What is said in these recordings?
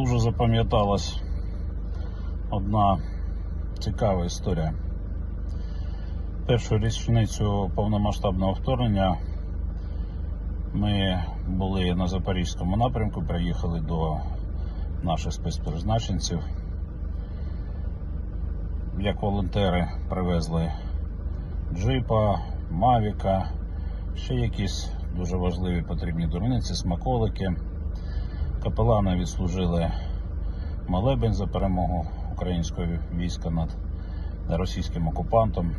дуже запам'яталась одна цікава історія. Першу річницю повномасштабного вторгнення ми були на Запорізькому напрямку, приїхали до наших спецпризначенців. Як волонтери привезли джипа, мавіка, ще якісь дуже важливі потрібні дурниці, смаколики. Капелани відслужили молебень за перемогу українського війська над російським окупантом.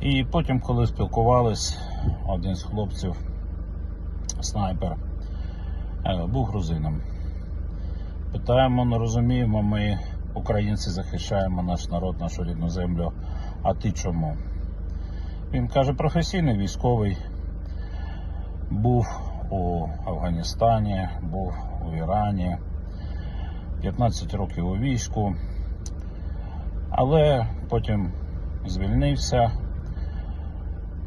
І потім, коли спілкувались, один з хлопців, снайпер, е, був грузином. Питаємо, не розуміємо, ми, українці, захищаємо наш народ, нашу рідну землю. А ти чому? Він каже, професійний військовий, був у Афганістані, був у Ірані, 15 років у війську, але потім звільнився,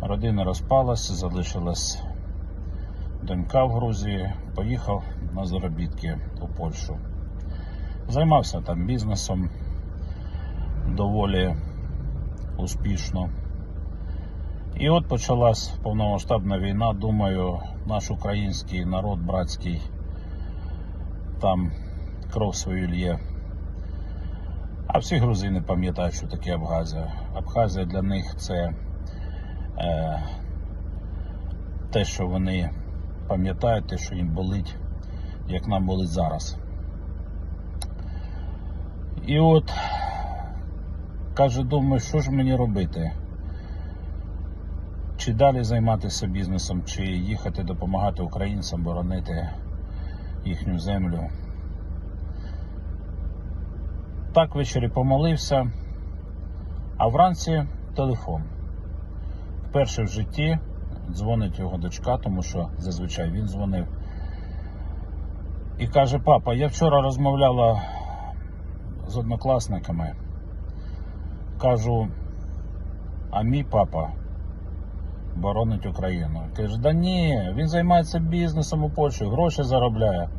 родина розпалася, залишилась донька в Грузії, поїхав на заробітки у Польщу. Займався там бізнесом доволі успішно. І от почалась повномасштабна війна. Думаю, наш український народ братський там кров свою лє. А всі грузини пам'ятають, що таке Абхазія. Абхазія для них це е, те, що вони пам'ятають, те, що їм болить, як нам болить зараз. І от каже, думаю, що ж мені робити? Чи далі займатися бізнесом, чи їхати допомагати українцям боронити їхню землю. Так ввечері помолився, а вранці телефон. Вперше в житті дзвонить його дочка, тому що зазвичай він дзвонив. І каже: папа, я вчора розмовляла з однокласниками. Кажу, а мій папа боронить Україну. Каже, да ні, він займається бізнесом у Польщі, гроші заробляє.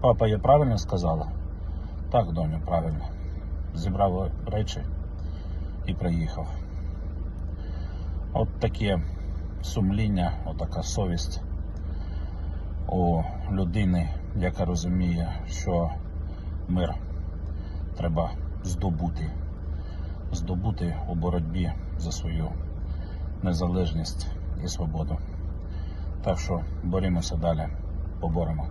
Папа, я правильно сказала? Так, доню, правильно. Зібрав речі і приїхав. От таке сумління, отака совість у людини, яка розуміє, що мир треба здобути, здобути у боротьбі за свою незалежність і свободу. Так що боремося далі, поборемо.